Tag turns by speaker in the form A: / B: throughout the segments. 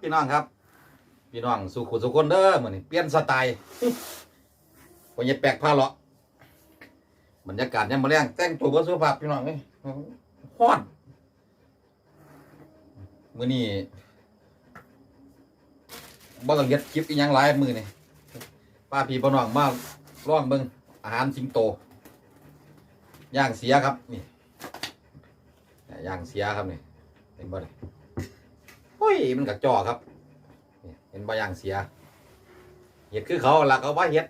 A: พี่น้องครับ พี่น้องสุขุสุคนเด้อเหมือนเปลี่ยนสไตล์บ่อย่าแปลกผ้าเลาะบรรยากาศยามมื้อแลงแต่งตัวบ่สุภาพพี่น้องเอ้ยฮ้อนมือนี้บ่ต้องเฮ็ดคลิปอีหยังหลายมือนี้ป้าพี่พี่น้องมาลองเบิ่งอาหารสิงโตย่างเสียครับนี่ย่างเสียครับนี่เห็นบ่นี่ โอ้ยมันกระจอครับเห็นบางอย่างเสียเห็ดคือเขาหลักเอาว่าเห็ด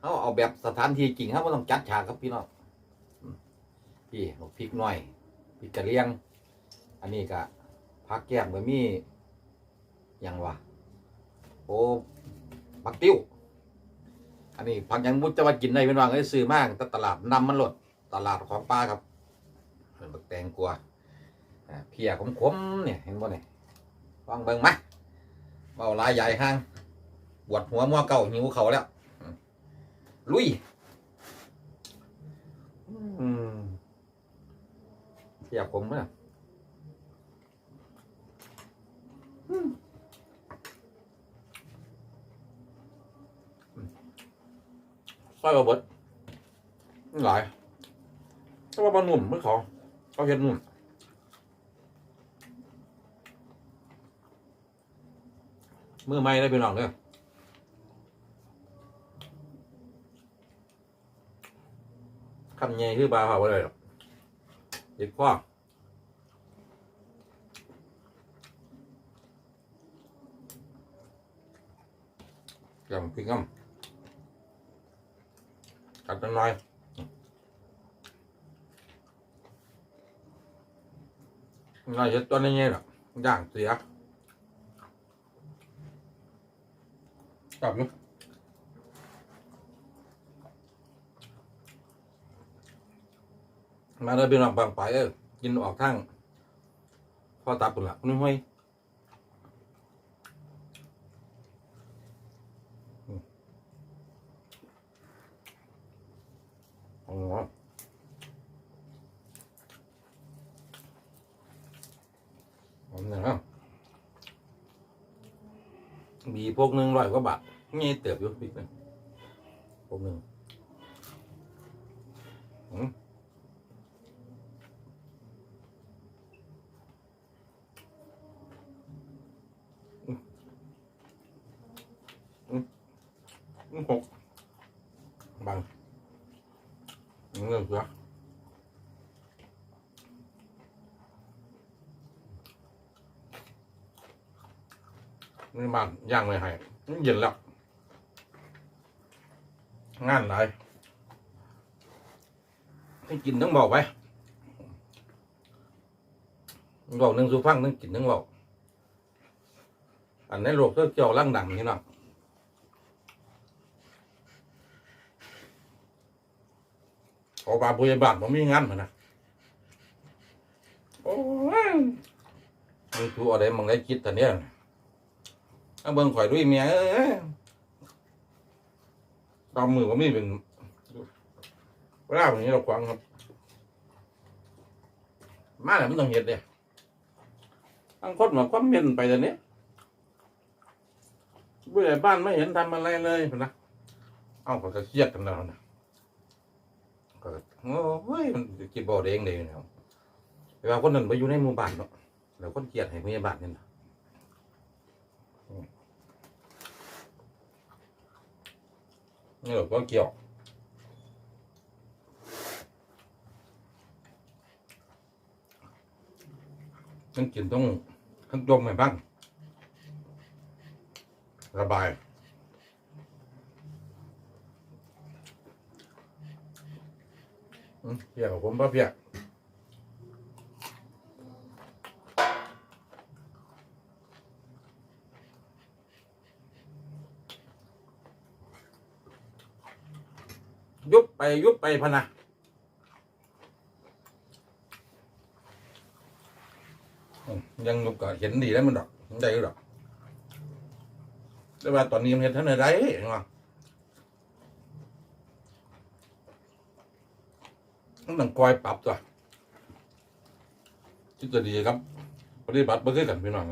A: เขาเอาแบบสถานที่จริงครับว่าต้องจัดฉากครับพี่น้องพี่พริกหน่อยพริกกระเลียง อันนี้ก็ผักแก้มก็มีอย่างวะโอ้ผักติ้ว อันนี้ผักยังมุดจะมากินได้พี่น้องเอ้ยซื้อมากแต่ตลาดนำมันหลดตลาดของป้าครับเป็นบักแตงกลัวเพียขมๆเนี่ยเห็นบ่เนี่ย ฟังเบิ่งไหมเบาลายใหญ่ห้างปวดหัวมัวเก่าหิวเขาแล้ว ลุยเทียบผมเมื่อซอยบะเบิดหลายแต่ว่าบะหนุ่มเมื่อเขาเขาเห็นนุ่ม มือไม่ได้พี่น้องเด้อคำใหญ่คือบาเผาอะไรหรอเด็กพ่อแกมพริกน้ำกัดน้อยน้อยเห็ดตัวนี้เลยหรอย่างเสีย กลับนะมาเลยเป็นหลังบางไปเออกินออกทั้งพอตับปุ่นละนุ่มห้อยอ๋อหอมนะครับมีพวกหนึ่งร้อยกว่าบาท นี่เติบอยู่บิ๊กหนึ่งพวกหนึ่งอืมอืมหกบังเงินเสือนี่บ้านย่างเลยให้เย็นแล้ว งานไหนให้กินทั้งบอกไว้บอกหนึ่งสุฟังทั้งกินทั้งบอกอันในโลกก็เกี่ยวร่างดังนี่เนาะขอบาพยบาลผมมีงานเหมือนนะโอ้ยมึงตัวอะไรมึงได้คิดแต่เนี้ยเอาเบิ่งข่อยด้วยเมียเอ้ย ตามมือผมนี่เป็นเวลาแบบนี้เราควังครับ มาแล้วมันต้องเห็ดเนี่ยอังคตมาความเมนไปแต่เนี้ยเบื่อบ้านไม่เห็นทำอะไรเลยนะเอาก็จะเครียดกันแล้วนะก็โอ้ยมันคิดบ่เด้งเลยเนี่ยเวลาคนนั้นไปอยู่ในหมู่บ้านเนาะแล้วคนเกลียดให้พยาบาลนี่นะ นี่เราก็เกี่ยวต้องกินต้องทั้งจมให้บ้าง ระบายอืมเพียกับผมป่ะเพีย ยุบไปยุบไปพนะยังยุบก็เห็นดีแล้วมันดอกได้ก็ดอกแต่ว่าตอนนี้มันเห็นท่านอะไรเห็นไหมต้องคอยปรับตัวที่จะดีครับปฏิบัติไม่เคยกันพี่น้อง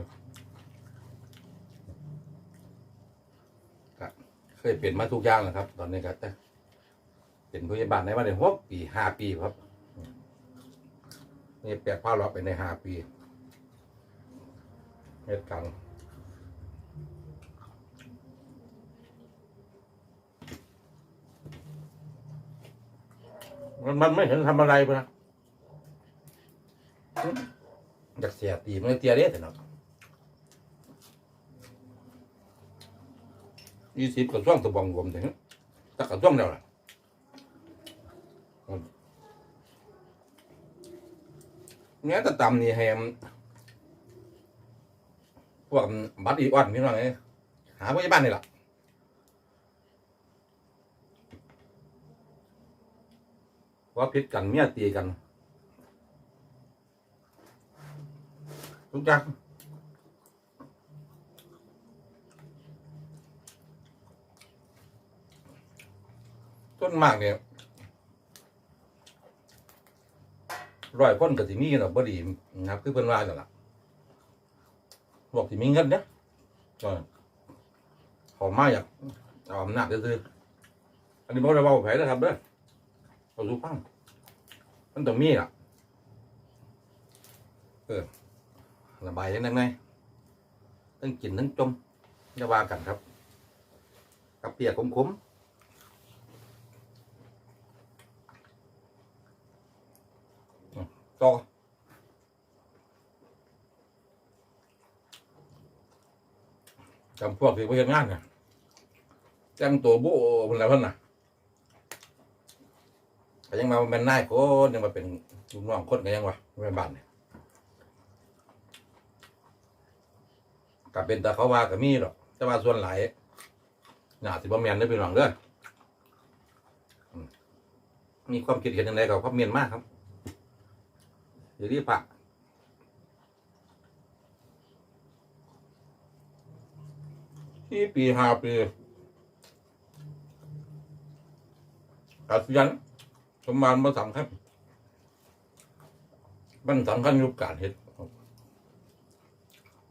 A: เคยเปลี่ยนมาทุกอย่างแล้วครับ ตอนนี้ครับ เป็นผู้ใหญ่บ้านในวันนี้หกปีห้าปีครับ นี่แปดผ้าล็อไปในห้าปีเหตุการณ์มันมันไม่เห็นทำอะไรไปนะอยากเสียตีมันเตียเด้แต่เนาะยี่สิบกับช่วงตะบองรวมถึงตักกับช่วงเดียวล่ะ เนี้ยแต่ตำนี่แฮมพวกบัตรอีอ้อนพี่น้องไงหาพยาบาลนี่แหละว่าพิษกันเมียตีกันทุกอย่างต้นมากเนี่ย ร้อยคนกับสิมีเนาะบ่ดีนะครับ คือเพิ่นว่าจังล่ะบอกสิมีเงินเนี่ยก็ขอมาอยากเอาอำนาจซื่อๆอันนี้บ่ได้เว้าไผนะครับเด้อเอาสู่ฟังมันต้องมีล่ะเออระบายยังไงทั้งกินทั้งจมจะว่ากันครับ กับเปียกขมๆอืม ต่อจำพวกที่ไปเห็นงานเนี่ยจ้งตัวโบ้เป็นอะไรเพิ่นน่ะก็ยังมาเป็นนายคนยังมาเป็นลูกน้องคนก็ยังวะไม่เป็นบ้านเนี่ยกับเป็นแต่เขาว่ากับมีหรอกแต่ว่าส่วนหลายหนาสิบ่แมนได้อพี่น้องเด้ออืมมีความคิดเห็นยังไงกับความเมียนมากครับ อย่ารีบปะที่ปีห้าปีอาเซียนประมาณมาสำคัญมันสำคัญยู่การเห็ด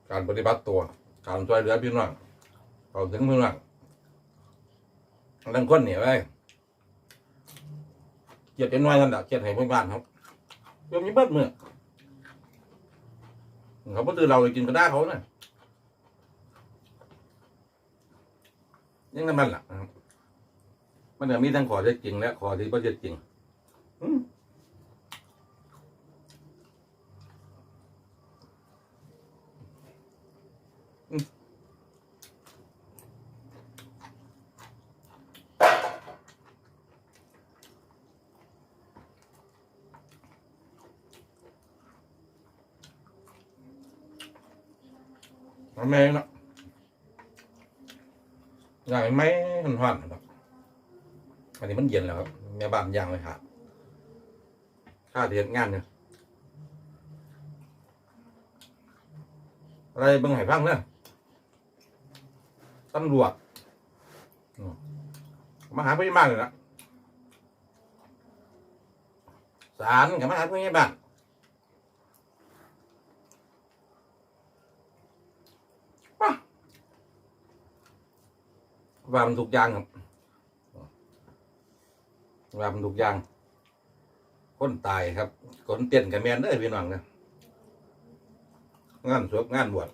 A: การปฏิบัติตัว การช่วยเหลือพี่น้องเอาถึงพี่น้องทั้งคนเนี่ยไว้เกียดเป็นน้อยท่านดักเกียดให้เพื่อนบ้านครับ เรื่องนี้เบิดมือเขาบ่ตือเราไปกินกระด้าเขาน่ะยังนั่นมันล่ะมันจะมีทั้งขอเท็จจริง และขอที่ไม่เท็จจริงอืม แม่เนาะอย่างไม้มันหวานครับอันนี้มันเย็นแล้วครับแม่บ้านย่างเลยครับค่าเดียนงานเนี่ยอะไรเบิ่งไห้พังเนี่ยตำรวจมมาหาพี่บ้านเลยนะศาลกับมาหาพี่บ้าน ว่ามันถูกยางครับว่ามันถูกยาง คนตายครับคนเต้นกับแมนเด้อพี่น้องนะงานสวดงานบวช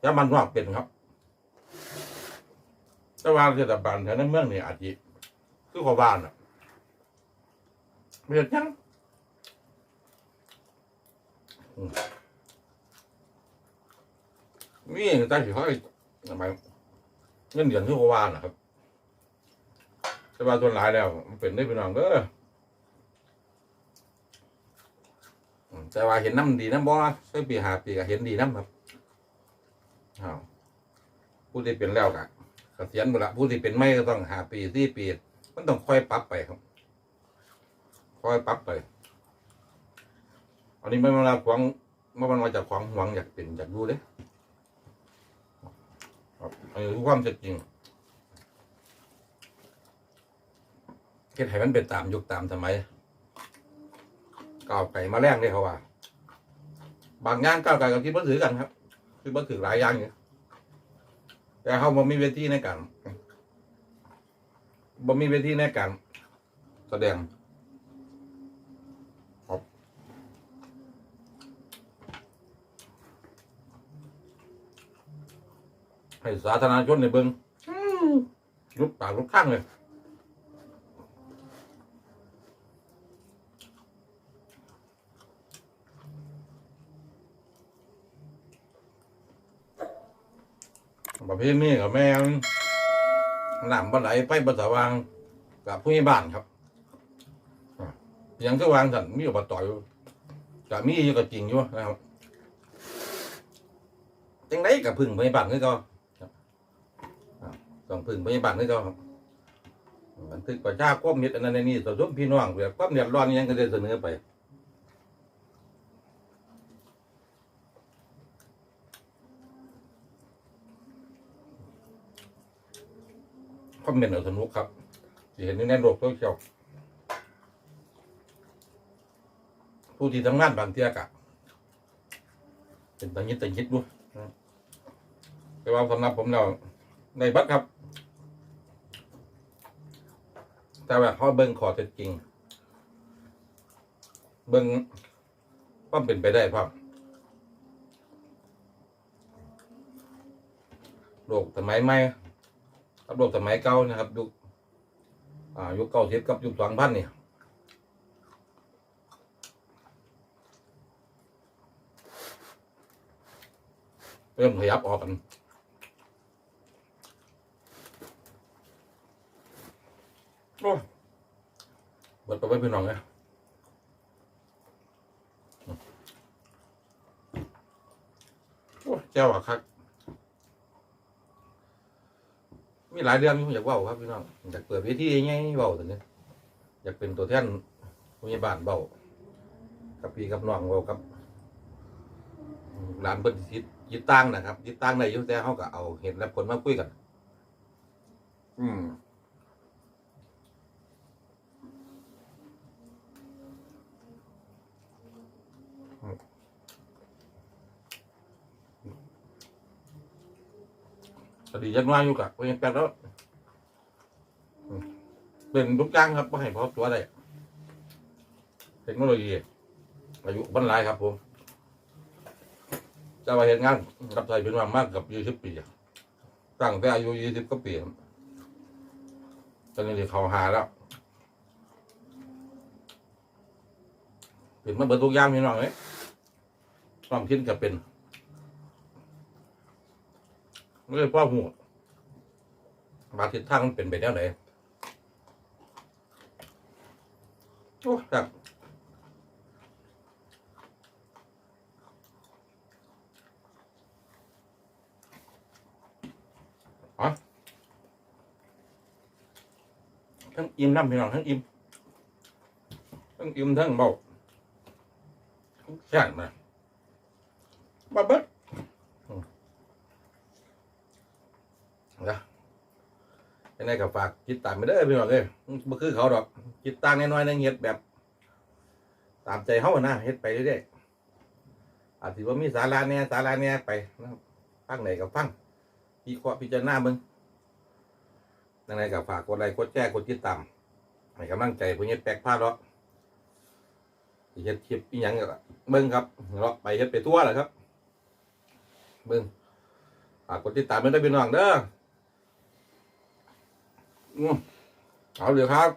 A: แล้วมันว่าเป็นครับแต่ว่าเทศบาลแถวในเมืองนี่อาจจะคือขอบ้านอะไม่เห็นยัง นี่ตั้งสิเขาไอ้ทำไมเงินเดือนที่เขาว่านะครับแต่ว่าส่วนหลายแล้ว มันเป็นได้เป็นน้องเด้ออืมแต่ว่าเห็นน้ำดีน้ำบ่อใช่ปีหาปีก็เห็นดีน้ำครับอ้าวผู้ที่เป็นแล้วกะเกษียณหมดละผู้ที่เป็นไม่ก็ต้องหาปีสี่ปี มันต้องค่อยปรับไปครับ ค่อยปรับไปอันนี้ไม่มาละขวางไม่มาจากความหวังอยากเป็นอยากดูเด้ค รับอันนี้คือความเท็จริงเฮ็ดให้มันเป็นตามยุคตามสมัยก้าวไก่มาแรงได้เขาว่า บางงานก้าวไก่กับที่บ่ถือกันครับ คือบ่าถึงหลายอย่างอยู่แต่เขาบ่มีเวทีในการบ่มีเวทีในการแสดงครับ ให้สาธารณชนในเบิงลุกปากลุกข้างเลยประเภทนี้กับแม่งน้ำบันไหลไปบัสว่างกับผู้ใหญ่บ้านครับอะเพียงก็วางสันมีอบตอยู่กับมีอยู่ก็จริงอยู่นะครับจังไดกับพึ่งผู้ใหญ่บ้านคือเก็ ต้องพึ่งผู้ใหญ่บ้านคือเก็ครับบันทึกประชาคมเฮ็ดอันนั้นอันนี้สะสมพี่น้องแบบความเดือดร้อนอิหยังก็ได้เสนอไป คอมเมนต์เอาสนุกครับที่เห็นอยู่ในโลกโซเชียลผู้ที่ทำงานบางเที่ยกะ เป็นตังยิดตังยิดด้วยนะแต่ว่าสำหรับผมเราในบัตรครับ แต่ว่าเขาเบิ่งขอเท็จจริง เบิ่งว่าเป็นไปได้ครับโลกสมัยใหม่กับโลกสมัยเก่านะครับ ยุคยุคเก้าสิบกับยุคสองพันนี่เริ่มขยับออกกัน โอ้เบิดไปไว้พี่น้องเลยโอ้เจ้าอะครับมีหลายเรื่องอยู่อยากเว้าครับพี่น้องอยากเปิดเวทีไงเว้าตัวนี้อยากเป็นตัวแทนผู้ใหญ่บ้านเว้ากับพี่กับน้องเว้ากับหลานเพิ่นสิยึดตั้งนะครับยึดตั้งได้อยู่แต่เขาก็เอาเห็นและผลมาคุยกัน อืม สดียักน้อยอยู่กับผู้ใหญ่แป๊บแล้วเป็นทุกอย่างครับไม่ให้พอตัวได้เทคโนโลยีอายุบรรลัยครับผมจะมาเห็นงานรับใช้เป็นมามากกับยี่สิบปีตั้งแต่อายุยี่สิบก็ปีตอนนี้ที่เขาหาแล้วเป็นมาเบิดทุกอย่างพี่น้องเลยความคิดก็เป็น ไม่ใช่พ่อหัวมาทิศทางมันเป็นไปแนวไหนโอ้ครับทั้งอิ่มน้ำพี่น้องทั้งอิ่มทั้งอิ่มทั้งเบาทั้งแข็งนะบ้าเบิ้ลอืมนะ ยังไงก็ฝากคิดตามไปเด้พี่น้องเอ้ยบ่คือเขาดอกคิดตางน้อยๆนึงเฮ็ดแบบ ตามใจเฮาหนะเฮ็ดไปเรื่อยๆอาจสิว่ามีสาระแหน่สาระแหน่ไปนะครับฟังไหนก็ฟังวิเคราะห์พิจารณาเบิ่งยังไงก็ฝากกดไลค์กดแชร์กดติดตามให้กำลังใจผู้เฮ็ดแปลกพาเลาะสิเฮ็ดคลิปอีหยังก็เบิ่งครับเลาไปเฮ็ดไปทั่วแหละครับ เบิ่งฝากกดติดตามด้วยนะพี่น้องเด้อ อืมเอาเลยครับ